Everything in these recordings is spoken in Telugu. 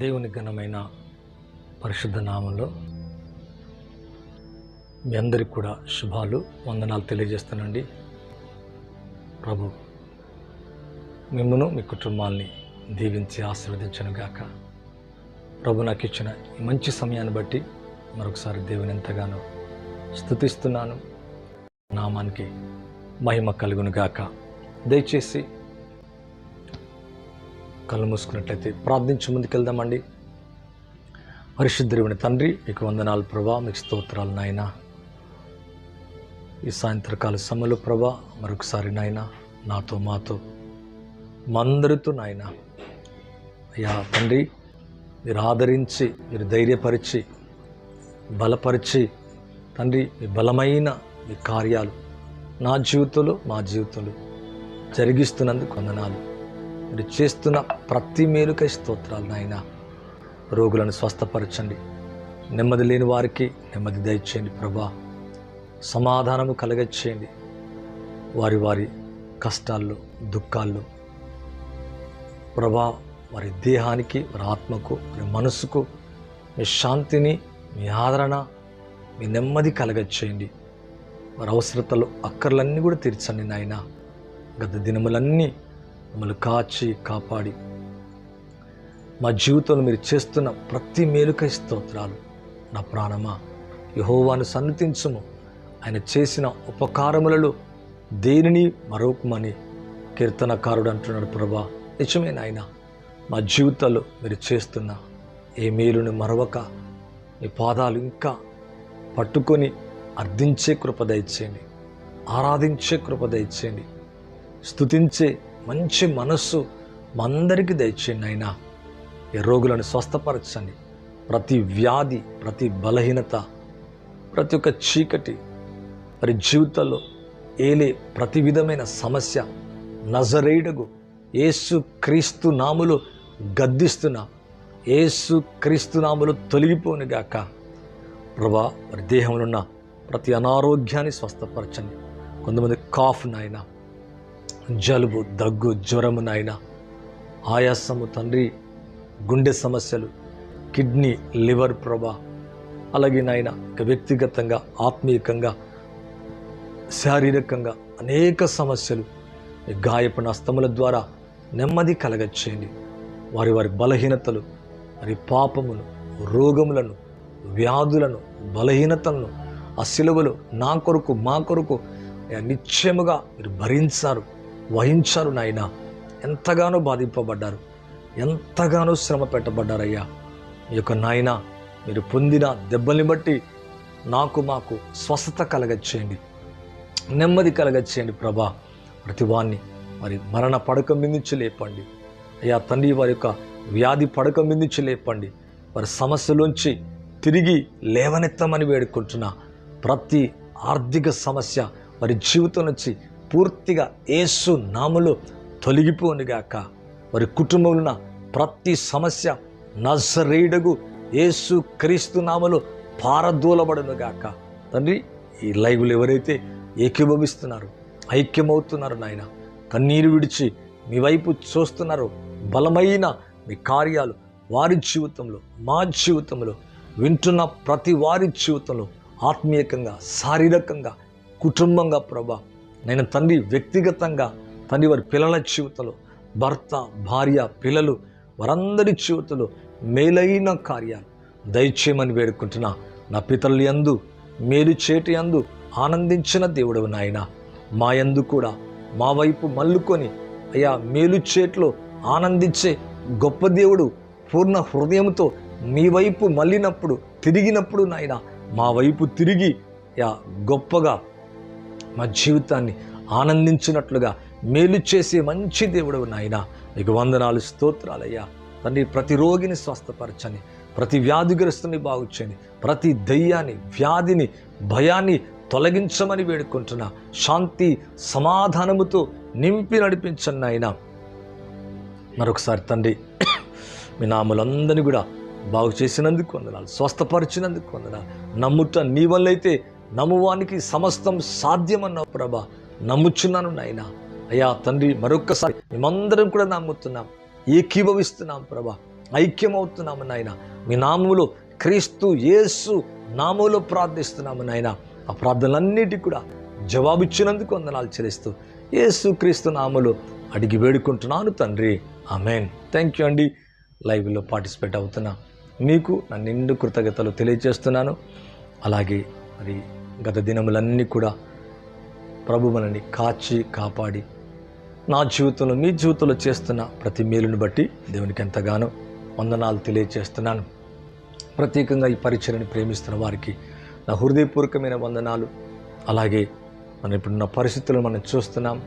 దేవుని ఘనమైన పరిశుద్ధ నామంలో మీ అందరికి కూడా శుభాలు వందనాలు తెలియజేస్తానండి. ప్రభు మిమ్మను మీ కుటుంబాల్ని దీవించి ఆశీర్వదించను గాక. ప్రభు నాకు ఇచ్చిన ఈ మంచి సమయాన్ని బట్టి మరొకసారి దేవుని ఎంతగానో స్థుతిస్తున్నాను నామానికి మహిమ కలుగును గాక. దయచేసి కళ్ళు మూసుకున్నట్లయితే ప్రార్థించి ముందుకెళ్దామండి పరిశుద్ధుడిని తండ్రి మీకు వందనాలు ప్రభా మీకు స్తోత్రాలు నాయన. ఈ సాయంత్రకాల సమయంలో ప్రభా మరొకసారి నాయన నాతో మాతో మందరితో నాయన. అయ్యా తండ్రి మీరు ఆదరించి మీరు ధైర్యపరిచి బలపరిచి తండ్రి మీ బలమైన మీ కార్యాలు నా జీవితంలో మా జీవితంలో జరిగిస్తున్నందుకు వందనాలు. మీరు చేస్తున్న ప్రతి మేలుకై స్తోత్రాలు నాయన. రోగులను స్వస్థపరచండి. నెమ్మది లేని వారికి నెమ్మది దయచేయండి ప్రభా. సమాధానము కలగచ్చేయండి వారి వారి కష్టాల్లో దుఃఖాల్లో. ప్రభా వారి దేహానికి వారి ఆత్మకు వారి మనసుకు మీ శాంతిని మీ ఆదరణ మీ నెమ్మది కలగచ్చేయండి వారి అవసరతలు అక్కర్లన్నీ కూడా తీర్చండి నాయన. గత దినములన్నీ మమ్మల్ని కాచి కాపాడి మా జీవితంలో మీరు చేస్తున్న ప్రతి మేలుకై స్తోత్రాలు. నా ప్రాణమా యహోవాను సన్నతించుము ఆయన చేసిన ఉపకారములలో దేనిని మరొకమని కీర్తనకారుడు అంటున్నాడు ప్రభా. నిజమే నాయన మా జీవితాల్లో మీరు చేస్తున్న ఏ మేలుని మరవక మీ పాదాలు ఇంకా పట్టుకొని అర్థించే కృప దయచేయండి. ఆరాధించే కృప దయచేయండి. స్థుతించే మంచి మనస్సు మా అందరికీ దయచేయండి అయినా ఈ రోగులను స్వస్థపరచండి. ప్రతి వ్యాధి ప్రతి బలహీనత ప్రతి ఒక్క చీకటి మరి జీవితంలో ఏలే ప్రతి విధమైన సమస్య నజరేయుడగు ఏసు క్రీస్తు నాములు గద్దిస్తున్నా ఏసు క్రీస్తు నాములు తొలగిపోనుగాక ప్రభా మరి దేహంలో ఉన్న ప్రతి అనారోగ్యాన్ని స్వస్థపరచండి. కొంతమంది కాఫ్ నాయన జలుబు దగ్గు జ్వరము నాయన. ఆయాసము తండ్రి గుండె సమస్యలు కిడ్నీ లివర్ ప్రభా. అలాగే నాయన ఇక వ్యక్తిగతంగా ఆత్మీయకంగా శారీరకంగా అనేక సమస్యలు. ఈ గాయపు నస్తముల ద్వారా నెమ్మది కలగచ్చేయండి వారి వారి బలహీనతలు వారి పాపమును రోగములను వ్యాధులను బలహీనతలను ఆ సిలువలు నా కొరకు మా కొరకు నిశ్చయముగా మీరు భరించారు. వహించారు నాయన. ఎంతగానో బాధింపబడ్డారు. ఎంతగానో శ్రమ పెట్టబడ్డారయ్యా. ఈ యొక్క నాయన మీరు పొందిన దెబ్బల్ని బట్టి నాకు మాకు స్వస్థత కలగచ్చేయండి. నెమ్మది కలగచ్చేయండి ప్రభా. ప్రతివాన్ని మరి మరణ పడక మిందించి లేపండి. అయ్యా తండ్రి వారి యొక్క వ్యాధి పడక మిందించి లేపండి. వారి సమస్యలోంచి తిరిగి లేవనెత్తమని వేడుకుంటున్నా. ప్రతి ఆర్థిక సమస్య వారి జీవితం నుంచి పూర్తిగా ఏసు నాములు తొలగిపోనుగాక. వారి కుటుంబంలో ప్రతి సమస్య నజరేయుడగు ఏసు క్రీస్తు నామలో పారదూలబడునుగాక. తండ్రి ఈ లైవ్లు ఎవరైతే ఏకీభవిస్తున్నారు ఐక్యమవుతున్నారు నాయన కన్నీరు విడిచి మీ వైపు చూస్తున్నారు బలమైన మీ కార్యాలు వారి జీవితంలో మా జీవితంలో వింటున్న ప్రతి వారి జీవితంలో ఆత్మీయకంగా శారీరకంగా కుటుంబంగా ప్రభా నేను తండ్రి వ్యక్తిగతంగా తండ్రి వారి పిల్లల జీవితంలో భర్త భార్య పిల్లలు వారందరి జీవితంలో మేలైన కార్యాలు దయచేయమని వేడుకుంటున్నా. నా పితరులు యందు మేలు చేటి యందు ఆనందించిన దేవుడు నాయన. మా యందు కూడా మా వైపు మల్లుకొని అయా మేలు చేట్లో ఆనందించే గొప్ప దేవుడు పూర్ణ హృదయంతో మీ వైపు మళ్ళినప్పుడు తిరిగినప్పుడు నాయన మా వైపు తిరిగి యా గొప్పగా మా జీవితాన్ని ఆనందించినట్లుగా మేలు చేసే మంచి దేవుడు నాయన. మీకు వందనాలు స్తోత్రాలయ్యా. తండ్రి ప్రతి రోగిని స్వస్థపరచని ప్రతి వ్యాధిగ్రస్తుని బాగుచ్చని ప్రతి దయ్యాన్ని వ్యాధిని భయాన్ని తొలగించమని వేడుకుంటున్నా. శాంతి సమాధానముతో నింపి నడిపించండి ఆయన మరొకసారి తండ్రి మీ నాములందరినీ కూడా బాగు చేసినందుకు వందనాలు స్వస్థపరిచినందుకు వందనాలు. నమ్ముట నీ వల్లైతే నమ్మువానికి సమస్తం సాధ్యమన్నావు ప్రభా. నమ్ముచున్నాను నాయన. అయ్యా తండ్రి మరొక్కసారి మేమందరం కూడా నమ్ముతున్నాం. ఏకీభవిస్తున్నాం ప్రభా. ఐక్యమవుతున్నాము నాయన. మీ నామములో క్రీస్తు యేసు నామములో ప్రార్థిస్తున్నాము నాయన. ఆ ప్రార్థనలన్నిటికీ కూడా జవాబిచ్చినందుకు వందనాలు చెల్లిస్తూ యేసు క్రీస్తు నామలు అడిగి వేడుకుంటున్నాను తండ్రి. ఆమెన్. థ్యాంక్ యూ అండి. లైవ్లో పార్టిసిపేట్ అవుతున్నా మీకు నా నిండు కృతజ్ఞతలు తెలియజేస్తున్నాను. అలాగే మరి గత దినములన్నీ కూడా ప్రభు మనల్ని కాచి కాపాడి నా జీవితంలో మీ జీవితంలో చేస్తున్న ప్రతి మేలుని బట్టి దేవునికి ఎంతగానో వందనాలు తెలియజేస్తున్నాను ప్రత్యేకంగా ఈ పరిచయని ప్రేమిస్తున్న వారికి నా హృదయపూర్వకమైన వందనాలు. అలాగే మనం ఇప్పుడున్న పరిస్థితులను మనం చూస్తున్నాం.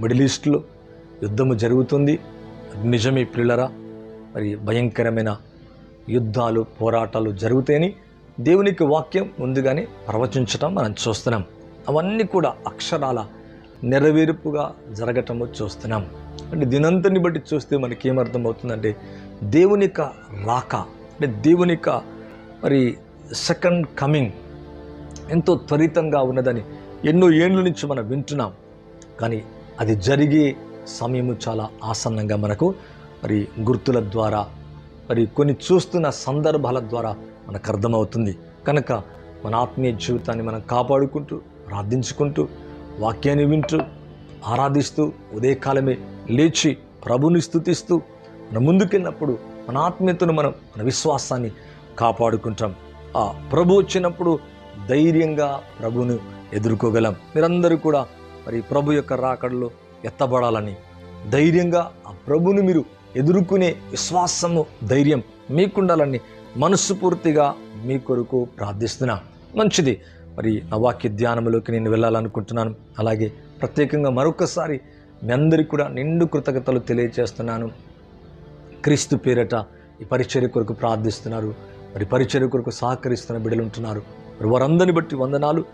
మిడిల్ ఈస్ట్లో యుద్ధము జరుగుతుంది. నిజమే పిల్లరా మరి భయంకరమైన యుద్ధాలు పోరాటాలు జరుగుతాయని దేవునికి వాక్యం ముందుగానే ప్రవచించటం మనం చూస్తున్నాం. అవన్నీ కూడా అక్షరాల నెరవేర్పుగా జరగటము చూస్తున్నాం. అంటే దినంతని బట్టి చూస్తే మనకి ఏమర్థమవుతుందంటే దేవుని యొక్క రాక అంటే దేవుని యొక్క మరి సెకండ్ కమింగ్ ఎంతో త్వరితంగా ఉన్నదని ఎన్నో ఏండ్ల నుంచి మనం వింటున్నాం. కానీ అది జరిగే సమయము చాలా ఆసన్నంగా మనకు మరి గుర్తుల ద్వారా మరి కొన్ని చూస్తున్న సందర్భాల ద్వారా మనకు అర్థమవుతుంది. కనుక మన ఆత్మీయ జీవితాన్ని మనం కాపాడుకుంటూ ప్రార్థించుకుంటూ వాక్యాన్ని వింటూ ఆరాధిస్తూ ఉదయకాలమే లేచి ప్రభుని స్థుతిస్తూ మనం ముందుకెళ్ళినప్పుడు మన ఆత్మీయతను మనం మన విశ్వాసాన్ని కాపాడుకుంటాం. ఆ ప్రభు వచ్చినప్పుడు ధైర్యంగా ప్రభును ఎదుర్కోగలం. మీరందరూ కూడా మరి ప్రభు యొక్క రాకడలో ఎత్తబడాలని ధైర్యంగా ఆ ప్రభుని మీరు ఎదుర్కొనే విశ్వాసము ధైర్యం మీకుండాలని మనస్సుపూర్తిగా మీ కొరకు ప్రార్థిస్తున్నా. మంచిది. మరి నవాక్య ధ్యానంలోకి నేను వెళ్ళాలనుకుంటున్నాను. అలాగే ప్రత్యేకంగా మరొకసారి మీ అందరికీ కూడా నిండు కృతజ్ఞతలు తెలియజేస్తున్నాను క్రీస్తు పేరట ఈ పరిచర్య కొరకు ప్రార్థిస్తున్నారు. మరి పరిచర్య కొరకు సహకరిస్తున్న బిడ్డలు ఉంటున్నారు. మరి వారందరిని బట్టి వందనాలు.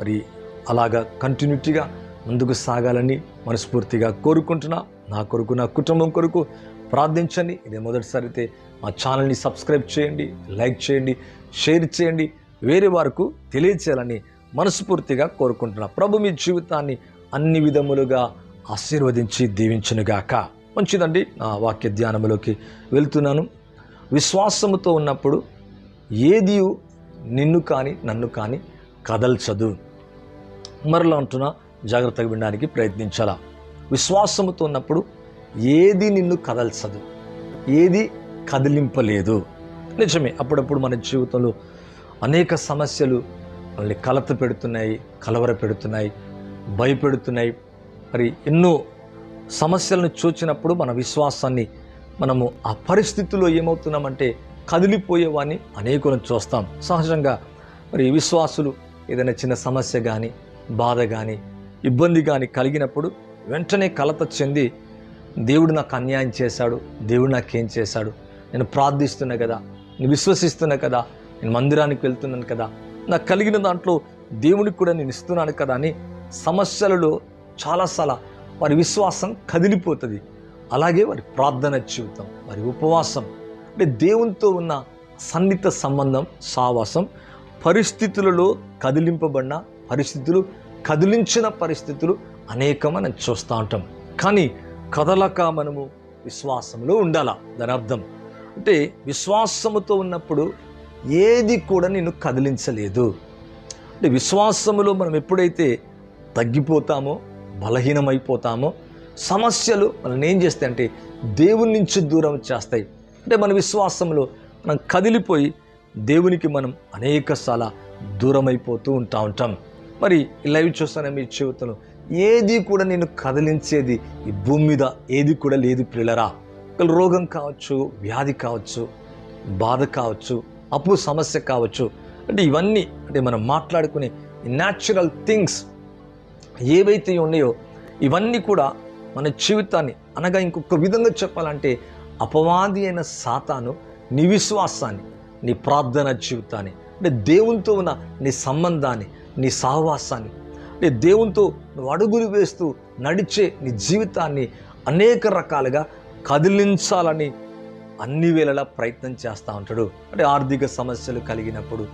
మరి అలాగా కంటిన్యూటీగా ముందుకు సాగాలని మనస్ఫూర్తిగా కోరుకుంటున్నా. నా కొరకు నా కుటుంబం కొరకు ప్రార్థించండి. ఇదే మొదటిసారి అయితే మా ఛానల్ని సబ్స్క్రైబ్ చేయండి లైక్ చేయండి షేర్ చేయండి. వేరే వారికి తెలియచేయాలని మనస్ఫూర్తిగా కోరుకుంటున్నా. ప్రభు మీ జీవితాన్ని అన్ని విధములుగా ఆశీర్వదించి దీవించునుగాక. మంచిదండి. నా వాక్య ధ్యానములోకి వెళ్తున్నాను. విశ్వాసముతో ఉన్నప్పుడు ఏది నిన్ను కానీ నన్ను కానీ కదల్చదు. మరలా అంటున్నా జాగ్రత్తగా వినడానికి ప్రయత్నించాలా? విశ్వాసముతో ఉన్నప్పుడు ఏది నిన్ను కదల్చదు ఏది కదిలింపలేదు. నిజమే అప్పుడప్పుడు మన జీవితంలో అనేక సమస్యలు మనల్ని కలత పెడుతున్నాయి కలవర పెడుతున్నాయి భయపెడుతున్నాయి. మరి ఎన్నో సమస్యలను చూచినప్పుడు మన విశ్వాసాన్ని మనము ఆ పరిస్థితుల్లో ఏమవుతున్నామంటే కదిలిపోయేవాన్ని అనేకులను చూస్తాం. సహజంగా మరి విశ్వాసులు ఏదైనా చిన్న సమస్య కానీ బాధ కానీ ఇబ్బంది కానీ కలిగినప్పుడు వెంటనే కలత చెంది దేవుడు నాకు అన్యాయం చేశాడు దేవుడు నాకేం చేశాడు? నేను ప్రార్థిస్తున్నా కదా నేను విశ్వసిస్తున్నా కదా నేను మందిరానికి వెళ్తున్నాను కదా నాకు కలిగిన దాంట్లో దేవునికి కూడా నేను ఇస్తున్నాను కదా అని సమస్యలలో చాలాసార్లు వారి విశ్వాసం కదిలిపోతుంది. అలాగే వారి ప్రార్థన జీవితం వారి ఉపవాసం. అంటే దేవునితో ఉన్న సన్నిహిత సంబంధం సావాసం పరిస్థితులలో కదిలింపబడిన పరిస్థితులు కదిలించిన పరిస్థితులు అనేకమని చూస్తూ ఉంటాం. కానీ కదలక మనము విశ్వాసంలో ఉండాలా దాని అర్థం. అంటే విశ్వాసముతో ఉన్నప్పుడు ఏది కూడా నిన్ను కదిలించలేదు. అంటే విశ్వాసములో మనం ఎప్పుడైతే తగ్గిపోతామో బలహీనమైపోతామో సమస్యలు మనల్ని ఏం చేస్తాయి అంటే దేవుని నుంచి దూరం చేస్తాయి. అంటే మన విశ్వాసంలో మనం కదిలిపోయి దేవునికి మనం అనేక దూరం అయిపోతూ ఉంటా ఉంటాం. మరి లైవ్ చూస్తున్న మీ జీవితంలో ఏది కూడా నేను కదిలించేది ఈ భూమి మీద ఏది కూడా లేదు పిల్లరా. రోగం కావచ్చు వ్యాధి కావచ్చు బాధ కావచ్చు అప్పు సమస్య కావచ్చు అంటే ఇవన్నీ అంటే మనం మాట్లాడుకునే న్యాచురల్ థింగ్స్ ఏవైతే ఉన్నాయో ఇవన్నీ కూడా మన జీవితాన్ని అనగా ఇంకొక విధంగా చెప్పాలంటే అపవాది అయిన సాతాను నీ విశ్వాసాన్ని నీ ప్రార్థన జీవితాన్ని అంటే దేవునితో ఉన్న నీ సంబంధాన్ని నీ సహవాసాన్ని అంటే దేవునితో నువ్వు అడుగులు వేస్తూ నడిచే నీ జీవితాన్ని అనేక రకాలుగా కదిలించాలని అన్ని వేళలా ప్రయత్నం చేస్తూ ఉంటాడు. అంటే ఆర్థిక సమస్యలు కలిగినప్పుడు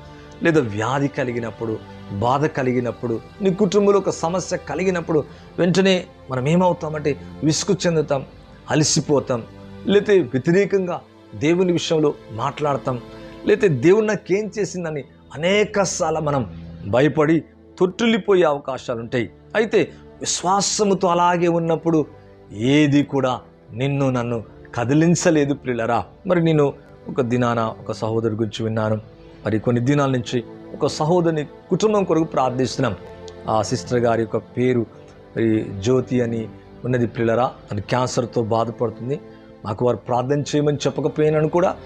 లేదా వ్యాధి కలిగినప్పుడు బాధ కలిగినప్పుడు నీ కుటుంబంలో ఒక సమస్య కలిగినప్పుడు వెంటనే మనం ఏమవుతామంటే విసుగు చెందుతాం అలసిపోతాం లేకపోతే వ్యతిరేకంగా దేవుని విషయంలో మాట్లాడతాం లేకపోతే దేవుడు నాకేం చేసిందని అనేక మనం భయపడి తొట్టిల్లిపోయే అవకాశాలు ఉంటాయి అయితే విశ్వాసముతో అలాగే ఉన్నప్పుడు ఏది కూడా నిన్ను నన్ను కదిలించలేదు ప్రిల్లరా మరి నేను ఒక దినాన ఒక సహోదరు గురించి విన్నాను. మరి కొన్ని దినాల నుంచి ఒక సహోదరుని కుటుంబం కొరకు ప్రార్థిస్తున్నాం. ఆ సిస్టర్ గారి యొక్క పేరు మరి జ్యోతి అని ఉన్నది పిల్లరా అది క్యాన్సర్తో బాధపడుతుంది. మాకు వారు ప్రార్థన చేయమని చెప్పకపోయినాను కూడా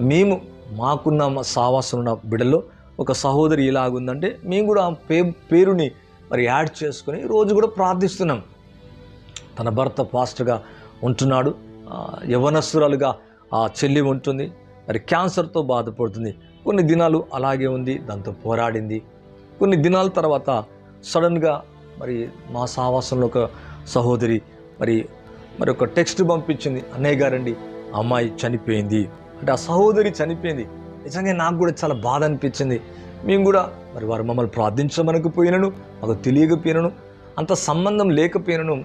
మేము మాకున్న మా సావాసం ఉన్న బిడలో ఒక సహోదరి ఇలాగుందంటే మేము కూడా ఆ పే పేరుని మరి యాడ్ చేసుకొని రోజు కూడా ప్రార్థిస్తున్నాం. తన భర్త పాస్టర్గా ఉంటున్నాడు. ఆ, యవనస్తురాలుగా ఆ చెల్లి ఉంటుంది. మరి క్యాన్సర్తో బాధపడుతుంది. కొన్ని దినాలు అలాగే ఉంది. దాంతో పోరాడింది. కొన్ని దినాల తర్వాత సడన్గా మరి మా సావాసంలో ఒక సహోదరి మరి మరి ఒక టెక్స్ట్ పంపించింది. అన్నయ్య గారండి అమ్మాయి చనిపోయింది. అంటే ఆ సహోదరి చనిపోయింది. నిజంగా నాకు కూడా చాలా బాధ అనిపించింది. మేము కూడా మరి వారు మమ్మల్ని ప్రార్థించమనకపోయినను మాకు తెలియకపోయినను అంత సంబంధం లేకపోయినను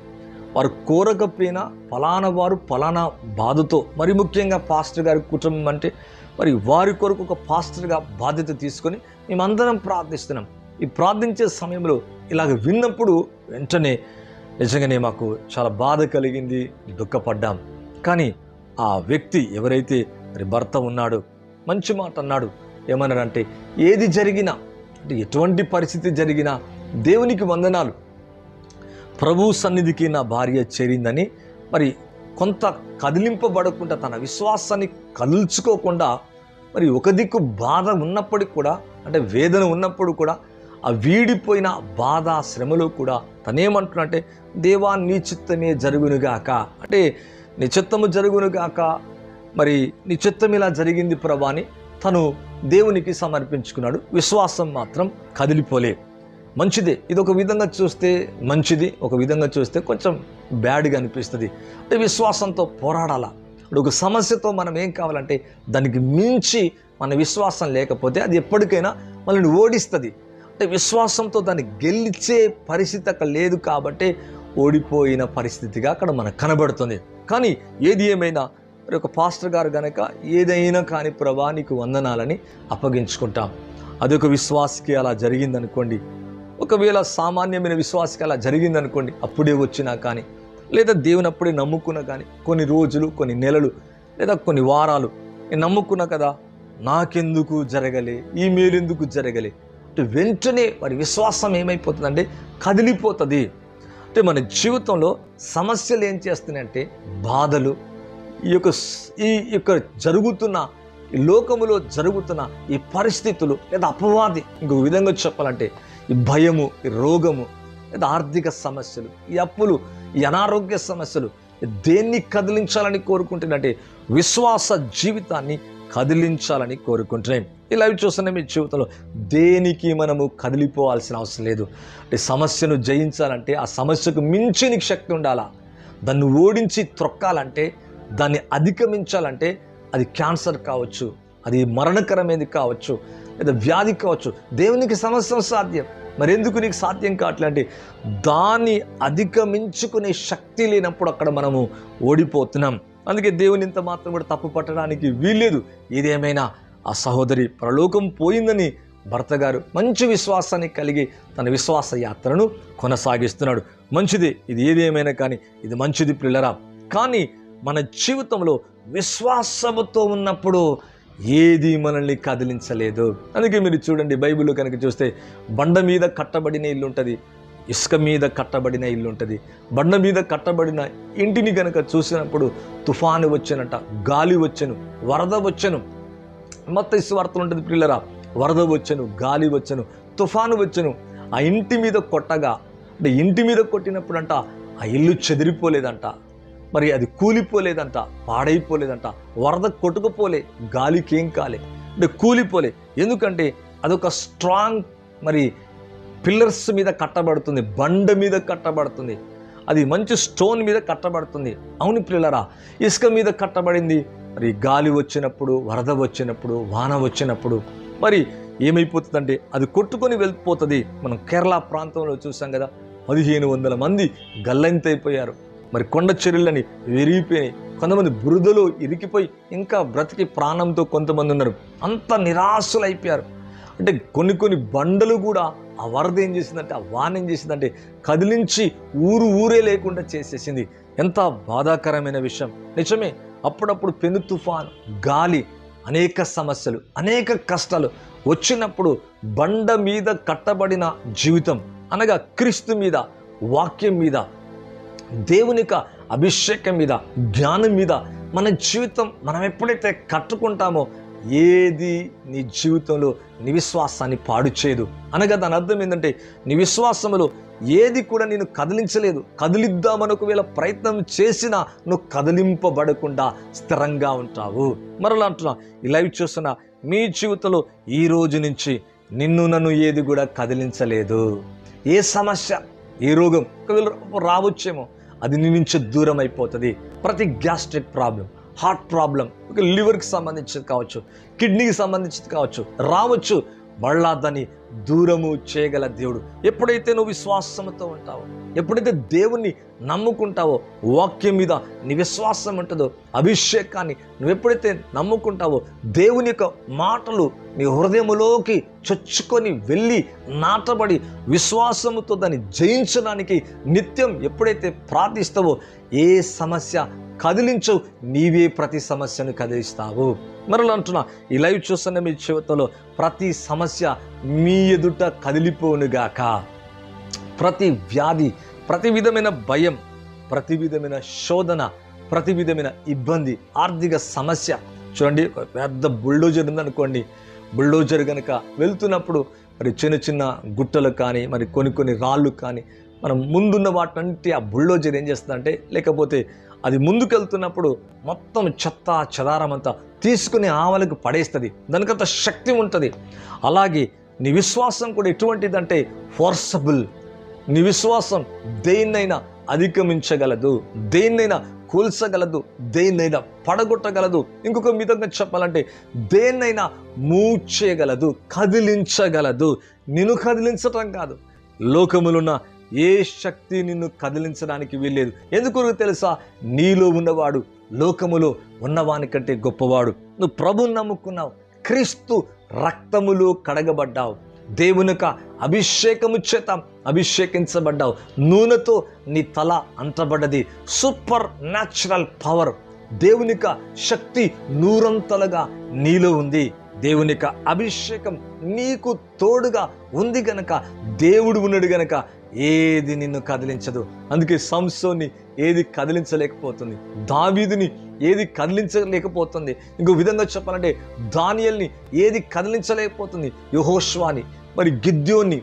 వారు కోరకపోయినా ఫలానా వారు ఫలానా బాధతో మరి ముఖ్యంగా పాస్టర్ గారి కుటుంబం అంటే మరి వారి కొరకు ఒక పాస్టర్గా బాధ్యత తీసుకొని మేమందరం ప్రార్థిస్తున్నాం. ఈ ప్రార్థించే సమయంలో ఇలాగ విన్నప్పుడు వెంటనే నిజంగానే మాకు చాలా బాధ కలిగింది దుఃఖపడ్డాం. కానీ ఆ వ్యక్తి ఎవరైతే మరి భర్త ఉన్నాడో మంచి మాట అన్నాడు. ఏమన్నారంటే ఏది జరిగినా అంటే ఎటువంటి పరిస్థితి జరిగినా దేవునికి వందనాలు. ప్రభు సన్నిధికి నా భార్య చేరిందని మరి కొంత కదిలింపబడకుండా తన విశ్వాసాన్ని కదుల్చుకోకుండా మరి ఒక దిక్కు బాధ ఉన్నప్పటికి కూడా అంటే వేదన ఉన్నప్పుడు కూడా ఆ వీడిపోయిన బాధ శ్రమలో కూడా తనేమంటున్నంటే దేవా నీ చిత్తమే జరుగునుగాక. అంటే నీ చిత్తము జరుగునుగాక మరి నీ చిత్తం ఇలా జరిగింది ప్రభా అని తను దేవునికి సమర్పించుకున్నాడు. విశ్వాసం మాత్రం కదిలిపోలే. మంచిదే. ఇది ఒక విధంగా చూస్తే మంచిది ఒక విధంగా చూస్తే కొంచెం బ్యాడ్గా అనిపిస్తుంది. అంటే విశ్వాసంతో పోరాడాలా? ఇప్పుడు ఒక సమస్యతో మనం ఏం కావాలంటే దానికి మించి మన విశ్వాసం లేకపోతే అది ఎప్పటికైనా మనల్ని ఓడిస్తుంది. అంటే విశ్వాసంతో దాన్ని గెలిచే పరిస్థితి అక్కడ లేదు కాబట్టి ఓడిపోయిన పరిస్థితిగా అక్కడ మనకు కనబడుతుంది. కానీ ఏది ఏమైనా మరి ఒక పాస్టర్ గారు గనక ఏదైనా కానీ ప్రభా నీకు వందనాలని అప్పగించుకుంటాం. అదొక విశ్వాసకి అలా జరిగిందనుకోండి ఒకవేళ సామాన్యమైన విశ్వాసకి అలా జరిగిందనుకోండి అప్పుడే వచ్చినా కానీ లేదా దేవుని అప్పుడే నమ్ముకున్నా కానీ కొన్ని రోజులు కొన్ని నెలలు లేదా కొన్ని వారాలు నేను నమ్ముకున్నా కదా నాకెందుకు జరగలే ఈ మేలెందుకు జరగలే అంటే వెంటనే మరి విశ్వాసం ఏమైపోతుందంటే కదిలిపోతుంది. అంటే మన జీవితంలో సమస్యలు ఏం చేస్తున్నాయంటే బాధలు ఈ యొక్క ఈ యొక్క జరుగుతున్న ఈ లోకములో జరుగుతున్న ఈ పరిస్థితులు లేదా అపవాది ఇంకొక విధంగా చెప్పాలంటే ఈ భయము ఈ రోగము లేదా ఆర్థిక సమస్యలు ఈ అప్పులు ఈ అనారోగ్య సమస్యలు దేన్ని కదిలించాలని కోరుకుంటున్నట్టే విశ్వాస జీవితాన్ని కదిలించాలని కోరుకుంటున్నాయి. ఈ లైవ్ చూస్తున్న మీ జీవితంలో దేనికి మనము కదిలిపోవాల్సిన అవసరం లేదు. అంటే సమస్యను జయించాలంటే ఆ సమస్యకు మించి నీకు శక్తి ఉండాలా? దాన్ని ఓడించి త్రొక్కాలంటే దాన్ని అధిగమించాలంటే అది క్యాన్సర్ కావచ్చు అది మరణకరమైనది కావచ్చు లేదా వ్యాధి కావచ్చు. దేవునికి సమస్య సాధ్యం. మరెందుకు నీకు సాధ్యం కావట్లంటే దాన్ని అధిగమించుకునే శక్తి లేనప్పుడు అక్కడ మనము ఓడిపోతున్నాం. అందుకే దేవుని ఇంత మాత్రం కూడా తప్పు పట్టడానికి వీల్లేదు. ఏదేమైనా ఆ సహోదరి పరలోకం పోయిందని భర్త గారు మంచి విశ్వాసాన్ని కలిగి తన విశ్వాస యాత్రను కొనసాగిస్తున్నాడు. మంచిది ఇది ఏదేమైనా కానీ ఇది మంచిది పిల్లరా కానీ మన జీవితంలో విశ్వాసముతో ఉన్నప్పుడు ఏది మనల్ని కదిలించలేదు. అందుకే మీరు చూడండి బైబిల్లో కనుక చూస్తే బండ మీద కట్టబడిన ఇల్లు ఉంటుంది ఇసుక మీద కట్టబడిన ఇల్లు ఉంటుంది. బండ మీద కట్టబడిన ఇంటిని కనుక చూసినప్పుడు తుఫాను వచ్చనట గాలి వచ్చను వరద వచ్చను. మొత్తం ఇసువార్తలు ఉంటుంది పిల్లరా వరద వచ్చను గాలి వచ్చను తుఫాను వచ్చను. ఆ ఇంటి మీద కొట్టగా అంటే ఇంటి మీద కొట్టినప్పుడు అంట ఆ ఇల్లు చెదిరిపోలేదంట. మరి అది కూలిపోలేదంట పాడైపోలేదంట వరద కొట్టుకుపోలే గాలికేం కాలే అంటే కూలిపోలే. ఎందుకంటే అదొక స్ట్రాంగ్ మరి పిల్లర్స్ మీద కట్టబడుతుంది బండ మీద కట్టబడుతుంది. అది మంచి స్టోన్ మీద కట్టబడుతుంది. అవును పిల్లరా ఇసుక మీద కట్టబడింది. మరి గాలి వచ్చినప్పుడు వరద వచ్చినప్పుడు వాన వచ్చినప్పుడు మరి ఏమైపోతుందంటే అది కొట్టుకొని వెళ్ళిపోతుంది. మనం కేరళ ప్రాంతంలో చూసాం కదా పదిహేను వందల మంది గల్లంతైపోయారు మరి కొండ చెరువులని విరిగిపోయి కొంతమంది బురదలో ఇరికిపోయి ఇంకా బ్రతికి ప్రాణంతో కొంతమంది ఉన్నారు. అంత నిరాశలు అయిపోయారు అంటే కొన్ని కొన్ని బండలు కూడా ఆ వరద ఏం చేసిందంటే ఆ వాన ఏం చేసిందంటే కదిలించి ఊరు ఊరే లేకుండా చేసేసింది. ఎంత బాధాకరమైన విషయం. నిజమే అప్పుడప్పుడు పెను తుఫాన్ గాలి అనేక సమస్యలు అనేక కష్టాలు వచ్చినప్పుడు బండ మీద కట్టబడిన జీవితం అనగా క్రీస్తు మీద వాక్యం మీద దేవుని యొక్క అభిషేకం మీద జ్ఞానం మీద మన జీవితం మనం ఎప్పుడైతే కట్టుకుంటామో ఏది నీ జీవితంలో నీ విశ్వాసాన్ని పాడు చేయదు. అనగా దాని అర్థం ఏంటంటే నీ విశ్వాసములో ఏది కూడా నేను కదిలించలేదు. కదిలిద్దామని ఒకవేళ ప్రయత్నం చేసినా నువ్వు కదిలింపబడకుండా స్థిరంగా ఉంటావు. మరలా అంటున్నా ఈ లైవ్ చూస్తున్న మీ జీవితంలో ఈ రోజు నుంచి నిన్ను నన్ను ఏది కూడా కదిలించలేదు. ఏ సమస్య ఏ రోగం ఒకవేళ రావచ్చేమో అది నీ నుంచి దూరం అయిపోతుంది. ప్రతి గ్యాస్ట్రిక్ ప్రాబ్లం హార్ట్ ప్రాబ్లం ఒక లివర్కి సంబంధించింది కావచ్చు కిడ్నీకి సంబంధించింది కావచ్చు రావచ్చు. మళ్ళా దాన్ని దూరము చేయగల దేవుడు. ఎప్పుడైతే నువ్వు విశ్వాసంతో ఉంటావో ఎప్పుడైతే దేవుణ్ణి నమ్ముకుంటావో వాక్యం మీద నీ విశ్వాసం ఉంటుందో అభిషేకాన్ని నువ్వు ఎప్పుడైతే నమ్ముకుంటావో దేవుని యొక్క మాటలు నీ హృదయములోకి చొచ్చుకొని వెళ్ళి నాటబడి విశ్వాసముతో దాన్ని జయించడానికి నిత్యం ఎప్పుడైతే ప్రార్థిస్తావో ఏ సమస్య కదిలించవు నీవే ప్రతి సమస్యను కదిలిస్తావు. మరలా అంటున్నా ఈ లైవ్ చూస్తున్న మీ జీవితంలో ప్రతి సమస్య మీ ఎదుట కదిలిపోనుగాక ప్రతి వ్యాధి ప్రతి విధమైన భయం ప్రతి విధమైన శోధన ప్రతి విధమైన ఇబ్బంది ఆర్థిక సమస్య. చూడండి పెద్ద బుల్డోజర్ ఉందనుకోండి. బుల్డోజర్ కనుక వెళ్తున్నప్పుడు మరి చిన్న చిన్న గుట్టలు కానీ మరి కొన్ని కొన్ని రాళ్ళు కానీ మనం ముందున్న వాటంటే ఆ బుల్డోజర్ ఏం చేస్తుందంటే లేకపోతే అది ముందుకెళ్తున్నప్పుడు మొత్తం చెత్త చెదారం అంతా తీసుకుని ఆవలకు పడేస్తుంది. దానికంత శక్తి ఉంటుంది. అలాగే నీ విశ్వాసం కూడా ఎటువంటిదంటే ఫోర్సబుల్ నీ విశ్వాసం దేన్నైనా అధిగమించగలదు. దేన్నైనా కూల్చగలదు దేన్నైనా పడగొట్టగలదు. ఇంకొక విధంగా చెప్పాలంటే దేన్నైనా మూవ్ చేయగలదు కదిలించగలదు. నిన్ను కదిలించటం కాదు. లోకములున్న ఏ శక్తి నిన్ను కదిలించడానికి వీల్లేదు. ఎందుకు తెలుసా? నీలో ఉన్నవాడు లోకములో ఉన్నవానికంటే గొప్పవాడు. నువ్వు ప్రభు నమ్ముకున్నావు. క్రీస్తు రక్తములో కడగబడ్డావు. దేవునిక అభిషేకము చేత అభిషేకించబడ్డావు. నూనెతో నీ తల అంటబడ్డది. Supernatural power. దేవునిక శక్తి నూరంతలుగా నీలో ఉంది. దేవునిక అభిషేకం నీకు తోడుగా ఉంది గనక దేవుడు ఉన్నాడు గనక ఏది నిన్ను కదిలించదు. అందుకే సంసోని ఏది కదిలించలేకపోతుంది. దావీదుని ఏది కదిలించలేకపోతుంది. ఇంకో విధంగా చెప్పాలంటే దానియల్ని ఏది కదిలించలేకపోతుంది. యహోష్వాని మరి గిద్యోని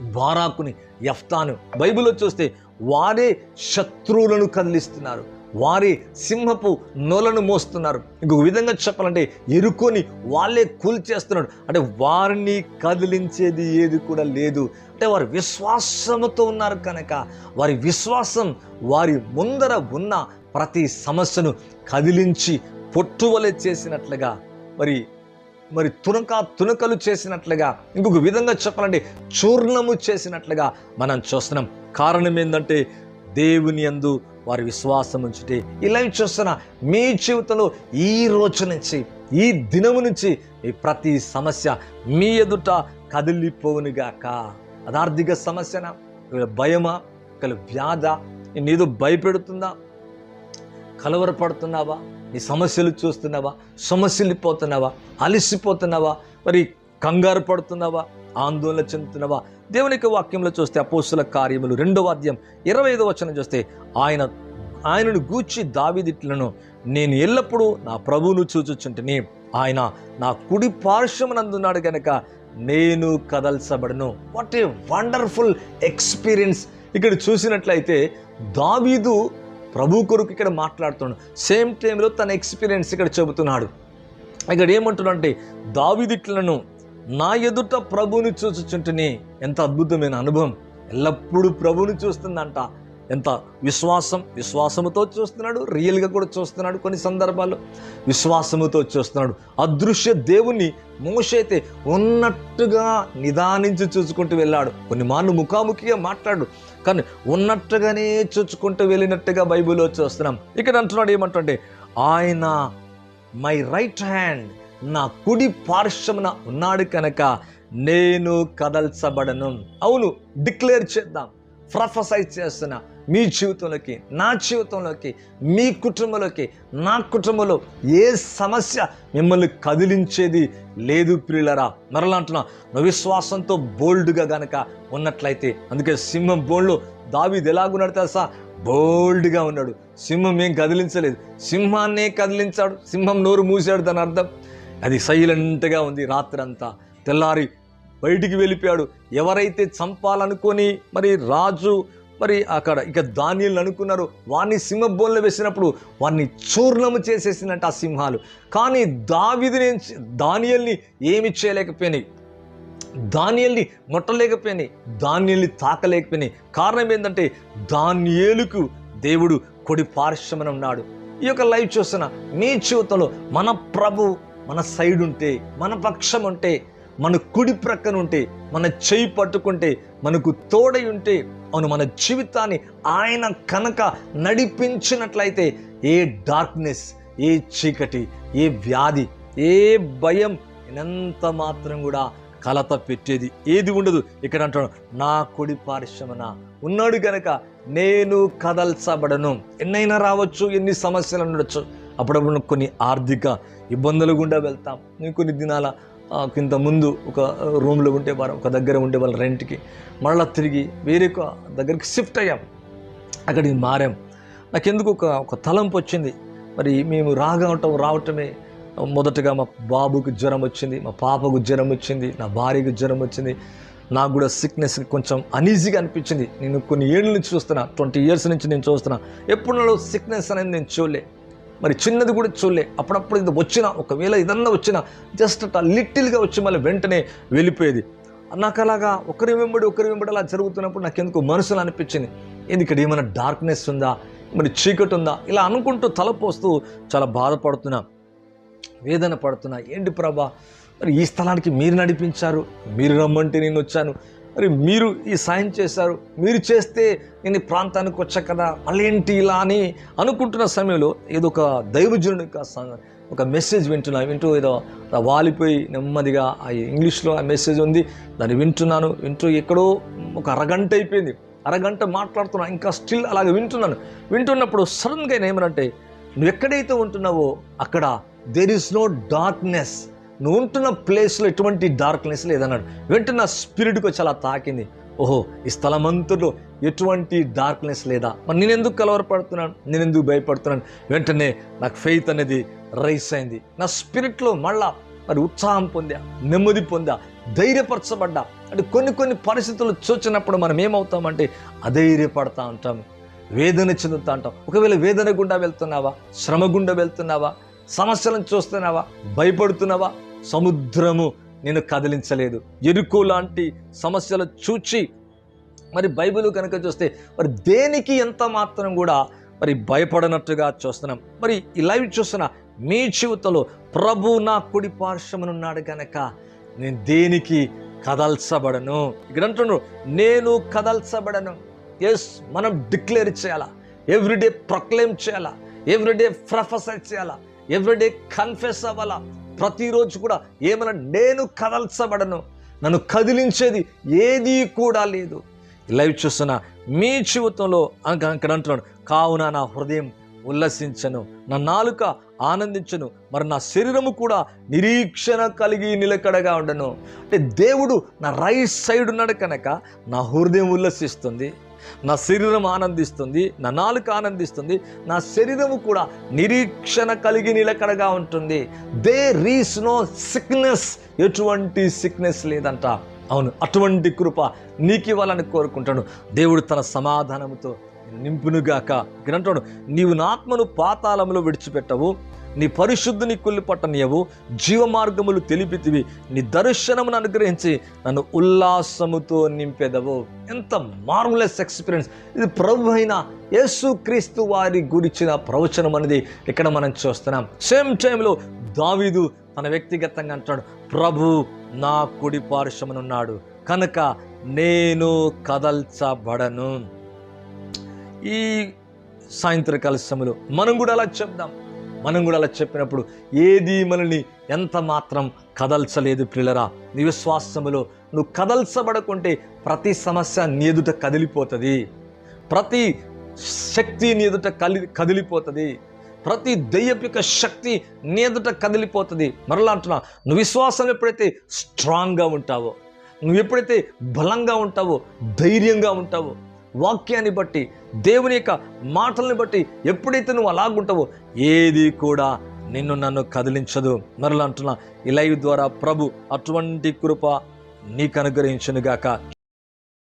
బారాకుని యఫ్తాను బైబిల్లో చూస్తే వారే శత్రువులను కదిలిస్తున్నారు. వారి సింహపు నోలను మోస్తున్నారు. ఇంకొక విధంగా చెప్పాలంటే ఎరుకొని వాళ్ళే కూల్చేస్తున్నాడు. అంటే వారిని కదిలించేది ఏది కూడా లేదు. అంటే వారి విశ్వాసముతో ఉన్నారు కనుక వారి విశ్వాసం వారి ముందర ఉన్న ప్రతి సమస్యను కదిలించి పొట్టువలే చేసినట్లుగా మరి మరి తునక తునకలు చేసినట్లుగా ఇంకొక విధంగా చెప్పాలంటే చూర్ణము చేసినట్లుగా మనం చూస్తున్నాం. కారణం ఏంటంటే దేవుని యందు వారి విశ్వాసం ఉంచుటి. ఇలా చూస్తున్న మీ జీవితంలో ఈ రోజు నుంచి ఈ దినము నుంచి మీ ప్రతి సమస్య మీ ఎదుట కదిలిపోవునుగాక. అది ఆర్థిక సమస్యనా? ఒకవేళ భయమా? ఒకవేళ వ్యాధ? నీదో భయపెడుతుందా? కలవరపడుతున్నావా? నీ సమస్యలు చూస్తున్నావా? సమస్యలిపోతున్నావా అలసిపోతున్నావా? మరి కంగారు పడుతున్నావా? ఆందోళన చెందుతున్నావా? దేవుని యొక్క వాక్యంలో చూస్తే అపోస్తుల కార్యములు రెండవ అధ్యాయం ఇరవై ఐదో వచనం చూస్తే ఆయన ఆయనను గూర్చి దావిదిట్లను నేను ఎల్లప్పుడూ నా ప్రభువును చూచుచుంటని. ఆయన నా కుడి పార్శ్వమునందున్నాడు కనుక నేను కదల్చబడను. వాట్ ఏ వండర్ఫుల్ ఎక్స్పీరియన్స్ ఇక్కడ చూసినట్లయితే దావీదు ప్రభు కొరకు ఇక్కడ మాట్లాడుతున్నాడు. సేమ్ టైంలో తన ఎక్స్పీరియన్స్ ఇక్కడ చెబుతున్నాడు. ఇక్కడ ఏమంటున్నాడంటే దావిదిట్లను నా ఎదుట ప్రభుని చూచుచుంటుని ఎంత అద్భుతమైన అనుభవం. ఎల్లప్పుడూ ప్రభువుని చూస్తుందంట. ఎంత విశ్వాసం విశ్వాసముతో చూస్తున్నాడు రియల్గా కూడా చూస్తున్నాడు కొన్ని సందర్భాల్లో. విశ్వాసముతో చూస్తున్నాడు. అదృశ్య దేవుణ్ణి మోషైతే ఉన్నట్టుగా నిదానించి చూసుకుంటూ వెళ్ళాడు. కొన్ని మార్లు ముఖాముఖిగా మాట్లాడు కానీ ఉన్నట్టుగానే చూచుకుంటూ వెళ్ళినట్టుగా బైబిల్లో చూస్తున్నాం. ఇక్కడ అంటున్నాడు ఏమంటే ఆయన మై రైట్ హ్యాండ్ నా కుడి పార్శ్వమున ఉన్నాడు కనుక నేను కదల్చబడను. అవును డిక్లేర్ చేద్దాం. ప్రొఫసైజ్ చేస్తున్న మీ జీవితంలోకి నా జీవితంలోకి మీ కుటుంబంలోకి నా కుటుంబంలో ఏ సమస్య మిమ్మల్ని కదిలించేది లేదు ప్రియులరా. మరలా అంటున్నా నువ్వు విశ్వాసంతో బోల్డ్గా గనక ఉన్నట్లయితే అందుకే సింహం బోల్డ్లో దావిది ఎలాగున్నాడు తెలుసా? బోల్డ్గా ఉన్నాడు. సింహం ఏం కదిలించలేదు. సింహాన్నే కదిలించాడు. సింహం నోరు మూసాడు దాని అర్థం. అది సైలెంట్గా ఉంది రాత్రంతా. తెల్లారి బయటికి వెళ్ళిపోయాడు. ఎవరైతే చంపాలనుకొని మరి రాజు మరి అక్కడ ఇక ధాన్యాలు అనుకున్నారు వాడిని సింహబోన్లో వేసినప్పుడు వాడిని చూర్ణము చేసేసినట్టు ఆ సింహాలు. కానీ దావిదిని దానియల్ని ఏమి చేయలేకపోయినాయి. దానియల్ని ముట్టలేకపోయినాయి. ధాన్యాల్ని తాకలేకపోయినాయి. కారణం ఏంటంటే దానియేలుకు దేవుడు కొడి పార్శ్వమని ఉన్నాడు. ఈ యొక్క లైవ్ చూస్తున్న మీ జీవితంలో మన ప్రభు మన సైడ్ ఉంటే మన పక్షం ఉంటే మన కుడి ప్రక్కన ఉంటే మన చేయి పట్టుకుంటే మనకు తోడై ఉంటే అవును మన జీవితాన్ని ఆయన కనుక నడిపించినట్లయితే ఏ డార్క్నెస్ ఏ చీకటి ఏ వ్యాధి ఏ భయం ఎంత మాత్రం కూడా కలత పెట్టేది ఏది ఉండదు. ఇక్కడ అంటాడు నా కుడి పారిశ్రమన ఉన్నాడు కనుక నేను కదల్చబడను. ఎన్నైనా రావచ్చు ఎన్ని సమస్యలు ఉండొచ్చు. అప్పుడప్పుడు కొన్ని ఆర్థిక ఇబ్బందులు గుండా వెళ్తాం. నేను కొన్ని దినాల కింద ముందు ఒక రూమ్లో ఉండే వారు ఒక దగ్గర ఉండే వాళ్ళ రెంట్కి మళ్ళీ తిరిగి వేరే ఒక దగ్గరికి షిఫ్ట్ అయ్యాం. అక్కడికి మారాం. నాకెందుకు ఒక ఒక తలంపు వచ్చింది. మరి మేము రాగవటం రావటమే మొదటగా మా బాబుకు జ్వరం వచ్చింది మా పాపకు జ్వరం వచ్చింది నా భార్యకు జ్వరం వచ్చింది. నాకు కూడా సిక్నెస్ కొంచెం అనీజీగా అనిపించింది. నేను కొన్ని ఏళ్ళ నుంచి చూస్తున్నా ట్వంటీ ఇయర్స్ నుంచి నేను చూస్తున్నా. ఎప్పుడు సిక్నెస్ అనేది నేను చూడలే. మరి చిన్నది కూడా చూడలే. అప్పుడప్పుడు ఇది వచ్చినా ఒకవేళ ఇదన్నా వచ్చినా జస్ట్ అట్లా లిటిల్గా వచ్చి మళ్ళీ వెంటనే వెళ్ళిపోయేది. నాకు అలాగా ఒకరి వెంబడి ఒకరి వెంబడి అలా జరుగుతున్నప్పుడు నాకు ఎందుకు మనసులో అనిపించింది. ఎందుకంటే ఏమైనా డార్క్నెస్ ఉందా? మరి చీకటి ఉందా? ఇలా అనుకుంటూ తలపోస్తూ చాలా బాధపడుతున్నా వేదన పడుతున్నా. ఏంటి ప్రభా? మరి ఈ స్థలానికి మీరు నడిపించారు మీరు రమ్మంటే నేను వచ్చాను. మరి మీరు ఈ సాయం చేశారు. మీరు చేస్తే నేను ఈ ప్రాంతానికి వచ్చా కదా మళ్ళేంటి ఇలా అని అనుకుంటున్న సమయంలో ఏదో ఒక దైవజనుడి ఒక మెసేజ్ వింటున్నా వింటూ ఏదో వాలిపోయి నెమ్మదిగా ఆ ఇంగ్లీష్లో ఆ మెసేజ్ ఉంది. దాన్ని వింటున్నాను వింటూ ఎక్కడో ఒక అరగంట అయిపోయింది. అరగంట మాట్లాడుతున్నా ఇంకా స్టిల్ అలాగే వింటున్నాను. వింటున్నప్పుడు సడన్గా నేను ఏమనంటే నువ్వు ఎక్కడైతే ఉంటున్నావో అక్కడ దేర్ ఇస్ నో డార్క్నెస్ నువ్వు ఉంటున్న ప్లేస్లో ఎటువంటి డార్క్నెస్ లేదన్నాడు వెంటనే నా స్పిరిట్కి వచ్చి అలా తాకింది. ఓహో ఈ స్థలమంతలో ఎటువంటి డార్క్నెస్ లేదా? మరి నేను ఎందుకు కలవరపడుతున్నాను? నేను ఎందుకు భయపడుతున్నాను? వెంటనే నాకు ఫెయిత్ అనేది రైస్ అయింది. నా స్పిరిట్లో మళ్ళా మరి ఉత్సాహం పొందా నెమ్మది పొందా ధైర్యపరచబడ్డా. అంటే కొన్ని కొన్ని పరిస్థితులు చూచినప్పుడు మనం ఏమవుతామంటే అధైర్యపడతా ఉంటాం వేదన చెందుతా ఉంటాం. ఒకవేళ వేదన గుండా వెళ్తున్నావా? శ్రమ గుండా వెళ్తున్నావా? సమస్యలను చూస్తున్నావా? భయపడుతున్నావా? సముద్రము నేను కదిలించలేదు. ఎరుకు లాంటి సమస్యలు చూచి మరి బైబిల్ కనుక చూస్తే మరి దేనికి ఎంత మాత్రం కూడా మరి భయపడనట్టుగా చూస్తున్నాం. మరి ఈ లైవ్ చూస్తున్న మీ జీవితంలో ప్రభు నా కుడి పార్శ్వమునున్నాడు కనుక నేను దేనికి కదల్చబడను? ఇక్కడ అంటున్నారు నేను కదల్చబడను. ఎస్ మనం డిక్లేర్ చేయాలా? ఎవ్రీడే ప్రొక్లెయిమ్ చేయాలా? ఎవ్రీడే ప్రొఫెసర్ చేయాలా? ఎవ్రీడే కన్ఫెస్ అవ్వాలా? ప్రతిరోజు కూడా ఏమైనా నేను కదల్చబడను నన్ను కదిలించేది ఏదీ కూడా లేదు. లైవ్ చూస్తున్న మీ జీవితంలో అంక అక్కడ అంటున్నాడు కావున నా హృదయం ఉల్లసించను నా నాలుక ఆనందించను మరి నా శరీరము కూడా నిరీక్షణ కలిగి నిలకడగా ఉండను. అంటే దేవుడు నా రైట్ సైడ్ ఉన్నాడు కనుక నా హృదయం ఉల్లసిస్తుంది. నా శరీరం ఆనందిస్తుంది నా నాలుక ఆనందిస్తుంది నా శరీరము కూడా నిరీక్షణ కలిగి నిలకడగా ఉంటుంది. దే రీస్ నో సిక్నెస్ ఎటువంటి సిక్నెస్ లేదంట. అవును అటువంటి కృప నీకు ఇవ్వాలని కోరుకుంటాను. దేవుడు తన సమాధానముతో నింపునుగాక. ఇక్కడ అంటాడు నీవు నా ఆత్మను పాతాళములో విడిచిపెట్టవు నీ పరిశుద్ధిని కుళ్ళిపట్టనీయవు జీవ మార్గములు తెలిపితివి. నీ దర్శనమును అనుగ్రహించి నన్ను ఉల్లాసముతో నింపెదవు. ఎంత మార్వలెస్ ఎక్స్పీరియన్స్ ఇది ప్రభు అయిన యేసుక్రీస్తు వారి గురించిన ప్రవచనం అనేది ఇక్కడ మనం చూస్తున్నాం. సేమ్ టైంలో దావీదు తన వ్యక్తిగతంగా అంటాడు ప్రభు నా కుడి పార్శ్వమనున్నాడు కనుక నేను కదల్చబడను. ఈ సాయంత్రకాల సమయంలో మనం కూడా అలా చెప్దాం. మనం కూడా అలా చెప్పినప్పుడు ఏది మనల్ని ఎంత మాత్రం కదల్చలేదు పిల్లరా నీ విశ్వాసములో నువ్వు కదల్చబడకుంటే ప్రతి సమస్య నీ ఎదుట కదిలిపోతుంది. ప్రతి శక్తి నీ ఎదుట కలి కదిలిపోతుంది. ప్రతి దెయ్యపు శక్తి నీ ఎదుట కదిలిపోతుంది. మరలా అంటున్నా నువ్వు విశ్వాసం ఎప్పుడైతే స్ట్రాంగ్గా ఉంటావో నువ్వు ఎప్పుడైతే బలంగా ఉంటావో ధైర్యంగా ఉంటావో వాక్యాన్ని బట్టి దేవుని యొక్క మాటల్ని బట్టి ఎప్పుడైతే నువ్వు అలాగుంటావో ఏది కూడా నిన్ను నన్ను కదిలించదు. మరలా అంటున్నా ఈ లైవ్ ద్వారా ప్రభు అటువంటి కృప నీకు అనుగ్రహించునుగాక.